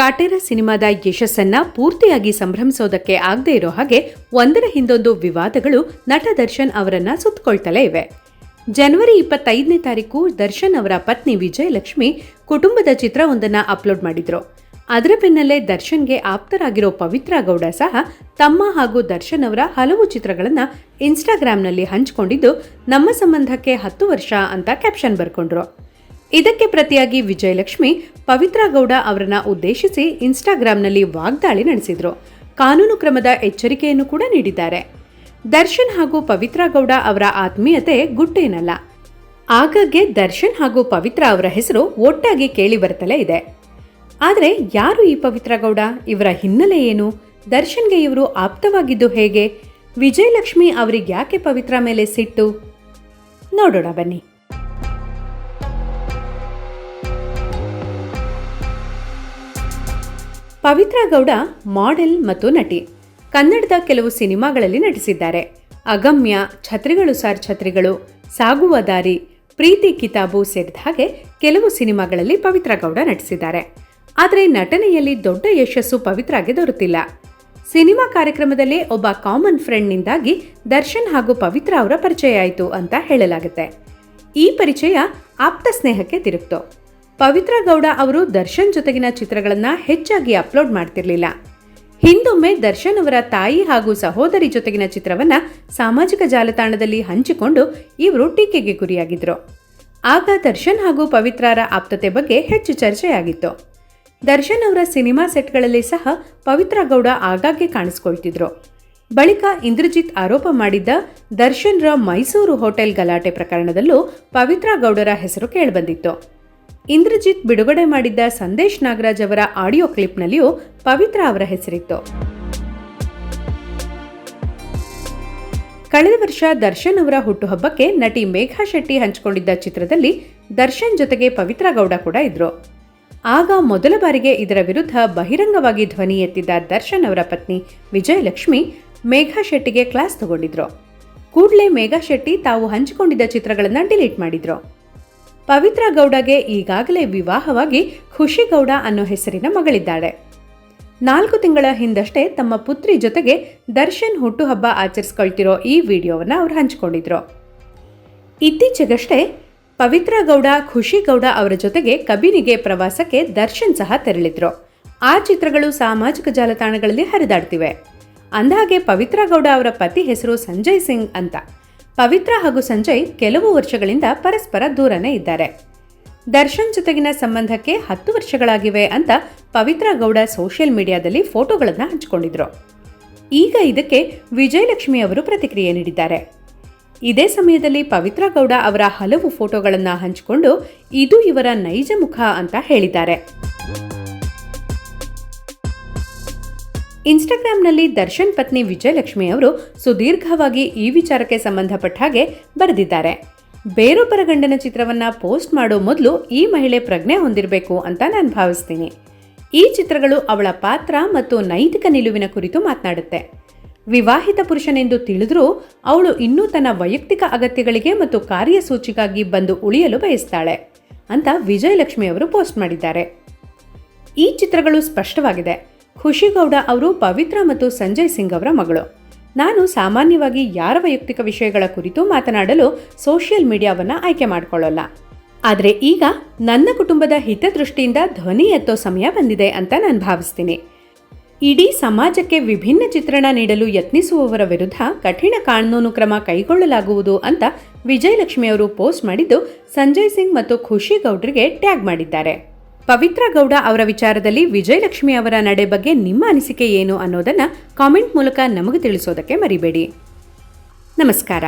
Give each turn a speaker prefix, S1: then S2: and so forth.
S1: ಕಾಟೇರ ಸಿನಿಮಾದ ಯಶಸ್ಸನ್ನ ಪೂರ್ತಿಯಾಗಿ ಸಂಭ್ರಮಿಸೋದಕ್ಕೆ ಆಗದೇ ಇರೋ ಹಾಗೆ ಒಂದರ ಹಿಂದೊಂದು ವಿವಾದಗಳು ನಟ ದರ್ಶನ್ ಅವರನ್ನ ಸುತ್ತಕೊಳ್ತಲೇ ಇವೆ. ಜನವರಿ ಇಪ್ಪತ್ತೈದನೇ ತಾರೀಕು ದರ್ಶನ್ ಅವರ ಪತ್ನಿ ವಿಜಯಲಕ್ಷ್ಮಿ ಕುಟುಂಬದ ಚಿತ್ರವೊಂದನ್ನ ಅಪ್ಲೋಡ್ ಮಾಡಿದ್ರು. ಅದರ ಬೆನ್ನಲ್ಲೇ ದರ್ಶನ್ಗೆ ಆಪ್ತರಾಗಿರೋ ಪವಿತ್ರ ಗೌಡ ಸಹ ತಮ್ಮ ಹಾಗೂ ದರ್ಶನ್ ಅವರ ಹಲವು ಚಿತ್ರಗಳನ್ನ ಇನ್ಸ್ಟಾಗ್ರಾಮ್ನಲ್ಲಿ ಹಂಚಿಕೊಂಡಿದ್ದು ನಮ್ಮ ಸಂಬಂಧಕ್ಕೆ ಹತ್ತು ವರ್ಷ ಅಂತ ಕ್ಯಾಪ್ಷನ್ ಬರ್ಕೊಂಡ್ರು. ಇದಕ್ಕೆ ಪ್ರತಿಯಾಗಿ ವಿಜಯಲಕ್ಷ್ಮಿ ಪವಿತ್ರ ಗೌಡ ಅವರನ್ನ ಉದ್ದೇಶಿಸಿ ಇನ್ಸ್ಟಾಗ್ರಾಂನಲ್ಲಿ ವಾಗ್ದಾಳಿ ನಡೆಸಿದ್ರು. ಕಾನೂನು ಕ್ರಮದ ಎಚ್ಚರಿಕೆಯನ್ನು ಕೂಡ ನೀಡಿದ್ದಾರೆ. ದರ್ಶನ್ ಹಾಗೂ ಪವಿತ್ರ ಗೌಡ ಅವರ ಆತ್ಮೀಯತೆ ಗುಟ್ಟೇನಲ್ಲ. ಆಗಾಗ್ಗೆ ದರ್ಶನ್ ಹಾಗೂ ಪವಿತ್ರ ಅವರ ಹೆಸರು ಒಟ್ಟಾಗಿ ಕೇಳಿ ಬರುತ್ತಲೇ ಇದೆ. ಆದರೆ ಯಾರು ಈ ಪವಿತ್ರ ಗೌಡ? ಇವರ ಹಿನ್ನೆಲೆ ಏನು? ದರ್ಶನ್ಗೆ ಇವರು ಆಪ್ತವಾಗಿದ್ದು ಹೇಗೆ? ವಿಜಯಲಕ್ಷ್ಮಿ ಅವರಿಗೆ ಯಾಕೆ ಪವಿತ್ರ ಮೇಲೆ ಸಿಟ್ಟು? ನೋಡೋಣ ಬನ್ನಿ. ಪವಿತ್ರ ಗೌಡ, ಮಾಡೆಲ್ ಮತ್ತು ನಟಿ. ಕನ್ನಡದ ಕೆಲವು ಸಿನಿಮಾಗಳಲ್ಲಿ ನಟಿಸಿದ್ದಾರೆ. ಅಗಮ್ಯ, ಛತ್ರಿಗಳು ಸಾರ್ ಛತ್ರಿಗಳು, ಸಾಗುವ ದಾರಿ, ಪ್ರೀತಿ ಕಿತಾಬು ಸೇರಿದ ಹಾಗೆ ಕೆಲವು ಸಿನಿಮಾಗಳಲ್ಲಿ ಪವಿತ್ರ ಗೌಡ ನಟಿಸಿದ್ದಾರೆ. ಆದರೆ ನಟನೆಯಲ್ಲಿ ದೊಡ್ಡ ಯಶಸ್ಸು ಪವಿತ್ರಾಗೆ ದೊರೆತಿಲ್ಲ. ಸಿನಿಮಾ ಕಾರ್ಯಕ್ರಮದಲ್ಲಿ ಒಬ್ಬ ಕಾಮನ್ ಫ್ರೆಂಡ್ನಿಂದಾಗಿ ದರ್ಶನ್ ಹಾಗೂ ಪವಿತ್ರ ಅವರ ಪರಿಚಯ ಆಯಿತು ಅಂತ ಹೇಳಲಾಗುತ್ತೆ. ಈ ಪರಿಚಯ ಆಪ್ತ ಸ್ನೇಹಕ್ಕೆ ತಿರುಗ್ತು. ಪವಿತ್ರ ಗೌಡ ಅವರು ದರ್ಶನ್ ಜೊತೆಗಿನ ಚಿತ್ರಗಳನ್ನು ಹೆಚ್ಚಾಗಿ ಅಪ್ಲೋಡ್ ಮಾಡ್ತಿರ್ಲಿಲ್ಲ. ಹಿಂದೊಮ್ಮೆ ದರ್ಶನ್ ಅವರ ತಾಯಿ ಹಾಗೂ ಸಹೋದರಿ ಜೊತೆಗಿನ ಚಿತ್ರವನ್ನ ಸಾಮಾಜಿಕ ಜಾಲತಾಣದಲ್ಲಿ ಹಂಚಿಕೊಂಡು ಇವರು ಟೀಕೆಗೆ ಗುರಿಯಾಗಿದ್ರು. ಆಗ ದರ್ಶನ್ ಹಾಗೂ ಪವಿತ್ರರ ಆಪ್ತತೆ ಬಗ್ಗೆ ಹೆಚ್ಚು ಚರ್ಚೆಯಾಗಿತ್ತು. ದರ್ಶನ್ ಅವರ ಸಿನಿಮಾ ಸೆಟ್ಗಳಲ್ಲಿ ಸಹ ಪವಿತ್ರ ಗೌಡ ಆಗಾಗ್ಗೆ ಕಾಣಿಸ್ಕೊಳ್ತಿದ್ರು. ಬಳಿಕ ಇಂದ್ರಜಿತ್ ಆರೋಪ ಮಾಡಿದ್ದ ದರ್ಶನ್ರ ಮೈಸೂರು ಹೋಟೆಲ್ ಗಲಾಟೆ ಪ್ರಕರಣದಲ್ಲೂ ಪವಿತ್ರ ಗೌಡರ ಹೆಸರು ಕೇಳಿಬಂದಿತ್ತು. ಇಂದ್ರಜಿತ್ ಬಿಡುಗಡೆ ಮಾಡಿದ್ದ ಸಂದೇಶ್ ನಾಗರಾಜ್ ಅವರ ಆಡಿಯೋ ಕ್ಲಿಪ್ನಲ್ಲಿಯೂ ಪವಿತ್ರ ಅವರ ಹೆಸರಿತ್ತು. ಕಳೆದ ವರ್ಷ ದರ್ಶನ್ ಅವರ ಹುಟ್ಟುಹಬ್ಬಕ್ಕೆ ನಟಿ ಮೇಘಾ ಶೆಟ್ಟಿ ಹಂಚಿಕೊಂಡಿದ್ದ ಚಿತ್ರದಲ್ಲಿ ದರ್ಶನ್ ಜೊತೆಗೆ ಪವಿತ್ರ ಗೌಡ ಕೂಡ ಇದ್ರು. ಆಗ ಮೊದಲ ಬಾರಿಗೆ ಇದರ ವಿರುದ್ಧ ಬಹಿರಂಗವಾಗಿ ಧ್ವನಿ ಎತ್ತಿದ್ದ ದರ್ಶನ್ ಅವರ ಪತ್ನಿ ವಿಜಯಲಕ್ಷ್ಮಿ ಮೇಘಾ ಶೆಟ್ಟಿಗೆ ಕ್ಲಾಸ್ ತಗೊಂಡಿದ್ರು. ಕೂಡಲೇ ಮೇಘಾ ಶೆಟ್ಟಿ ತಾವು ಹಂಚಿಕೊಂಡಿದ್ದ ಚಿತ್ರಗಳನ್ನು ಡಿಲೀಟ್ ಮಾಡಿದ್ರು. ಪವಿತ್ರ ಗೌಡಗೆ ಈಗಾಗಲೇ ವಿವಾಹವಾಗಿ ಖುಷಿ ಗೌಡ ಅನ್ನೋ ಹೆಸರಿನ ಮಗಳಿದ್ದಾಳೆ. ನಾಲ್ಕು ತಿಂಗಳ ಹಿಂದಷ್ಟೇ ತಮ್ಮ ಪುತ್ರಿ ಜೊತೆಗೆ ದರ್ಶನ್ ಹುಟ್ಟುಹಬ್ಬ ಆಚರಿಸ್ಕೊಳ್ತಿರೋ ಈ ವಿಡಿಯೋವನ್ನು ಅವ್ರು ಹಂಚಿಕೊಂಡಿದ್ರು. ಇತ್ತೀಚೆಗಷ್ಟೇ ಪವಿತ್ರ ಗೌಡ, ಖುಷಿ ಗೌಡ ಅವರ ಜೊತೆಗೆ ಕಬಿನಿಗೆ ಪ್ರವಾಸಕ್ಕೆ ದರ್ಶನ್ ಸಹ ತೆರಳಿದ್ರು. ಆ ಚಿತ್ರಗಳು ಸಾಮಾಜಿಕ ಜಾಲತಾಣಗಳಲ್ಲಿ ಹರಿದಾಡ್ತಿವೆ. ಅಂದಹಾಗೆ ಪವಿತ್ರ ಗೌಡ ಅವರ ಪತಿ ಹೆಸರು ಸಂಜಯ್ ಸಿಂಗ್ ಅಂತ. ಪವಿತ್ರ ಹಾಗೂ ಸಂಜಯ್ ಕೆಲವು ವರ್ಷಗಳಿಂದ ಪರಸ್ಪರ ದೂರನೇ ಇದ್ದಾರೆ. ದರ್ಶನ್ ಜೊತೆಗಿನ ಸಂಬಂಧಕ್ಕೆ ಹತ್ತು ವರ್ಷಗಳಾಗಿವೆ ಅಂತ ಪವಿತ್ರ ಗೌಡ ಸೋಷಿಯಲ್ ಮೀಡಿಯಾದಲ್ಲಿ ಫೋಟೋಗಳನ್ನು ಹಂಚಿಕೊಂಡಿದ್ರು. ಈಗ ಇದಕ್ಕೆ ವಿಜಯಲಕ್ಷ್ಮಿ ಅವರು ಪ್ರತಿಕ್ರಿಯೆ ನೀಡಿದ್ದಾರೆ. ಇದೇ ಸಮಯದಲ್ಲಿ ಪವಿತ್ರ ಗೌಡ ಅವರ ಹಲವು ಫೋಟೋಗಳನ್ನು ಹಂಚಿಕೊಂಡು ಇದು ಇವರ ನೈಜ ಮುಖ ಅಂತ ಹೇಳಿದ್ದಾರೆ. ಇನ್ಸ್ಟಾಗ್ರಾಂನಲ್ಲಿ ದರ್ಶನ್ ಪತ್ನಿ ವಿಜಯಲಕ್ಷ್ಮಿ ಅವರು ಸುದೀರ್ಘವಾಗಿ ಈ ವಿಚಾರಕ್ಕೆ ಸಂಬಂಧಪಟ್ಟ ಹಾಗೆ ಬರೆದಿದ್ದಾರೆ. ಬೇರೊಬ್ಬರ ಗಂಡನ ಚಿತ್ರವನ್ನ ಪೋಸ್ಟ್ ಮಾಡೋ ಮೊದಲು ಈ ಮಹಿಳೆ ಪ್ರಜ್ಞೆ ಹೊಂದಿರಬೇಕು ಅಂತ ನಾನು ಭಾವಿಸ್ತೀನಿ. ಈ ಚಿತ್ರಗಳು ಅವಳ ಪಾತ್ರ ಮತ್ತು ನೈತಿಕ ನಿಲುವಿನ ಕುರಿತು ಮಾತನಾಡುತ್ತೆ. ವಿವಾಹಿತ ಪುರುಷನೆಂದು ತಿಳಿದ್ರೂ ಅವಳು ಇನ್ನೂ ತನ್ನ ವೈಯಕ್ತಿಕ ಅಗತ್ಯಗಳಿಗೆ ಮತ್ತು ಕಾರ್ಯಸೂಚಿಗಾಗಿ ಬಂದು ಉಳಿಯಲು ಬಯಸ್ತಾಳೆ ಅಂತ ವಿಜಯಲಕ್ಷ್ಮಿ ಅವರು ಪೋಸ್ಟ್ ಮಾಡಿದ್ದಾರೆ. ಈ ಚಿತ್ರಗಳು ಸ್ಪಷ್ಟವಾಗಿದೆ. ಖುಷಿಗೌಡ ಅವರು ಪವಿತ್ರ ಮತ್ತು ಸಂಜಯ್ ಸಿಂಗ್ ಅವರ ಮಗಳು. ನಾನು ಸಾಮಾನ್ಯವಾಗಿ ಯಾರ ವೈಯಕ್ತಿಕ ವಿಷಯಗಳ ಕುರಿತು ಮಾತನಾಡಲು ಸೋಷಿಯಲ್ ಮೀಡಿಯಾವನ್ನು ಆಯ್ಕೆ ಮಾಡಿಕೊಳ್ಳಲ್ಲ. ಆದರೆ ಈಗ ನನ್ನ ಕುಟುಂಬದ ಹಿತದೃಷ್ಟಿಯಿಂದ ಧ್ವನಿ ಎತ್ತೋ ಸಮಯ ಬಂದಿದೆ ಅಂತ ನಾನು ಭಾವಿಸ್ತೀನಿ. ಇಡೀ ಸಮಾಜಕ್ಕೆ ವಿಭಿನ್ನ ಚಿತ್ರಣ ನೀಡಲು ಯತ್ನಿಸುವವರ ವಿರುದ್ಧ ಕಠಿಣ ಕಾನೂನು ಕ್ರಮ ಕೈಗೊಳ್ಳಲಾಗುವುದು ಅಂತ ವಿಜಯಲಕ್ಷ್ಮಿ ಅವರು ಪೋಸ್ಟ್ ಮಾಡಿದ್ದು ಸಂಜಯ್ ಸಿಂಗ್ ಮತ್ತು ಖುಷಿ ಗೌಡ್ರಿಗೆ ಟ್ಯಾಗ್ ಮಾಡಿದ್ದಾರೆ. ಪವಿತ್ರ ಗೌಡ ಅವರ ವಿಚಾರದಲ್ಲಿ ವಿಜಯಲಕ್ಷ್ಮಿ ಅವರ ನಡೆ ಬಗ್ಗೆ ನಿಮ್ಮ ಅನಿಸಿಕೆ ಏನು ಅನ್ನೋದನ್ನ ಕಾಮೆಂಟ್ ಮೂಲಕ ನಮಗೆ ತಿಳಿಸೋದಕ್ಕೆ ಮರಿಬೇಡಿ. ನಮಸ್ಕಾರ.